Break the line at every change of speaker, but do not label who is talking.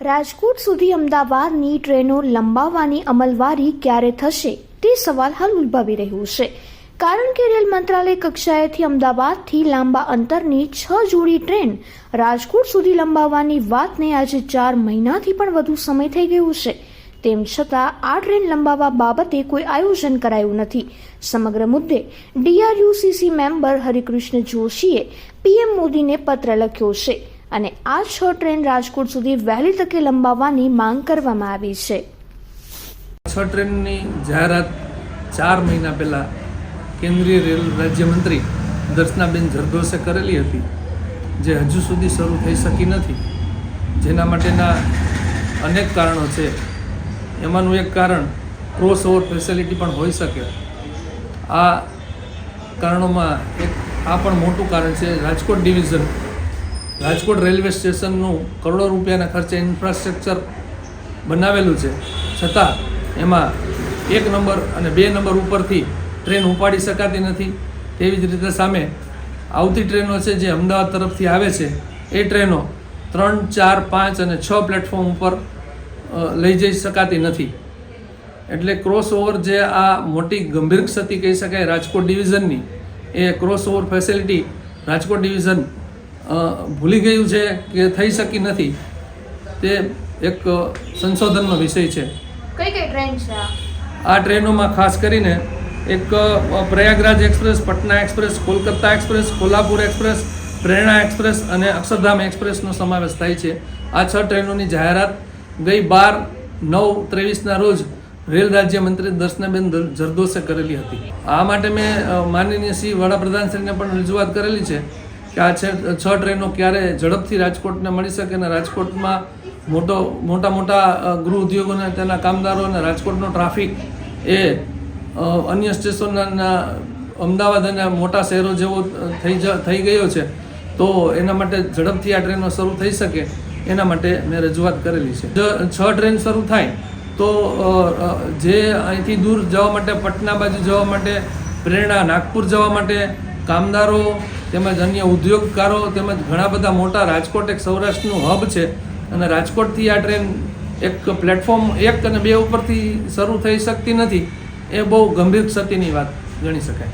રાજકોટ સુધી અમદાવાદની ટ્રેનો લંબાવવાની અમલવારી ક્યારે થશે તે સવાલ હાલ ઉદ્ભવી રહ્યું છે. કારણ કે રેલ મંત્રાલય કક્ષાએથી અમદાવાદથી લાંબા અંતરની છ જોડી ટ્રેન રાજકોટ સુધી લંબાવવાની વાતને આજે ચાર મહિનાથી પણ વધુ સમય થઈ ગયું છે. તેમ છતાં આ ટ્રેન લંબાવવા બાબતે કોઈ આયોજન કરાયું નથી. સમગ્ર મુદ્દે ડીઆરયુસીસી મેમ્બર હરિકૃષ્ણ જોશીએ પીએમ મોદીને પત્ર લખ્યો છે. અને આ છ ટ્રેન રાજકોટ સુધી વહેલી તકે લંબાવવાની માંગ કરવામાં આવી છે.
છ ટ્રેનની જાહેરાત ચાર મહિના પહેલાં કેન્દ્રીય રેલ રાજ્યમંત્રી દર્શનાબેન જરદોશે કરેલી હતી, જે હજુ સુધી શરૂ થઈ શકી નથી. જેના માટેના અનેક કારણો છે. એમાંનું એક કારણ, ક્રોસ ઓવર ફેસિલિટી પણ હોઈ શકે. આ કારણોમાં એક આ પણ મોટું કારણ છે, રાજકોટ ડિવિઝન રાજકોટ રેલવે સ્ટેશનનું કરોડો રૂપિયાના ખર્ચે ઇન્ફ્રાસ્ટ્રક્ચર બનાવેલું છે. છતાં એમાં એક નંબર અને બે નંબર ઉપરથી ટ્રેન ઉપાડી શકાતી નથી. તેવી જ રીતે સામે આવતી ટ્રેનો છે જે અમદાવાદ તરફથી આવે છે, એ ટ્રેનો ત્રણ, ચાર, પાંચ અને છ પ્લેટફોર્મ ઉપર લઈ જઈ શકાતી નથી. એટલે ક્રોસઓવર જે આ મોટી ગંભીર ક્ષતિ કહી શકાય રાજકોટ ડિવિઝનની, એ ક્રોસઓવર ફેસિલિટી રાજકોટ ડિવિઝન ભૂલી ગયું છે કે થઈ શકી નથી તે એક સંશોધનનો વિષય છે.
કઈ કઈ ટ્રેન છે
આ? ટ્રેનોમાં ખાસ કરીને એક Prayagraj Express Patna Express Kolkata Express Kolhapur Express Prerna Express અને અક્ષરધામ એક્સપ્રેસનો સમાવેશ થાય છે. આ છ ટ્રેનોની જાહેરાત ગઈ બાર નવ ત્રેવીસના રોજ રેલ રાજ્યમંત્રી દર્શનાબેન દર- જરદોશે કરેલી હતી. આ માટે મેં માનનીય શ્રી વડાપ્રધાનશ્રીને પણ રજૂઆત કરેલી છે. કે આ છે, છ ટ્રેનો ક્યારે ઝડપથી રાજકોટને મળી શકે અને રાજકોટમાં મોટો, મોટા મોટા ગૃહ ઉદ્યોગોને તેના કામદારો અને રાજકોટનો ટ્રાફિક એ અન્ય સ્ટેશનના, અમદાવાદ અને મોટા શહેરો જેવો થઈ થઈ ગયો છે, તો એના માટે ઝડપથી આ ટ્રેનો શરૂ થઈ શકે, એના માટે મેં રજૂઆત કરેલી છે. છ ટ્રેન શરૂ થાય, તો જે અહીંથી દૂર જવા માટે, પટના બાજુ જવા માટે, પ્રેરણા, નાગપુર જવા માટે કામદારો તેમજ અન્ય ઉદ્યોગકારો તેમજ ઘણા બધા મોટા રાજકોટ એક સૌરાષ્ટ્રનું હબ છે. અને રાજકોટથી આ ટ્રેન એક પ્લેટફોર્મ એક અને બે ઉપરથી શરૂ થઈ શકતી નથી. એ બહુ ગંભીર ક્ષતિની વાત ગણી શકાય.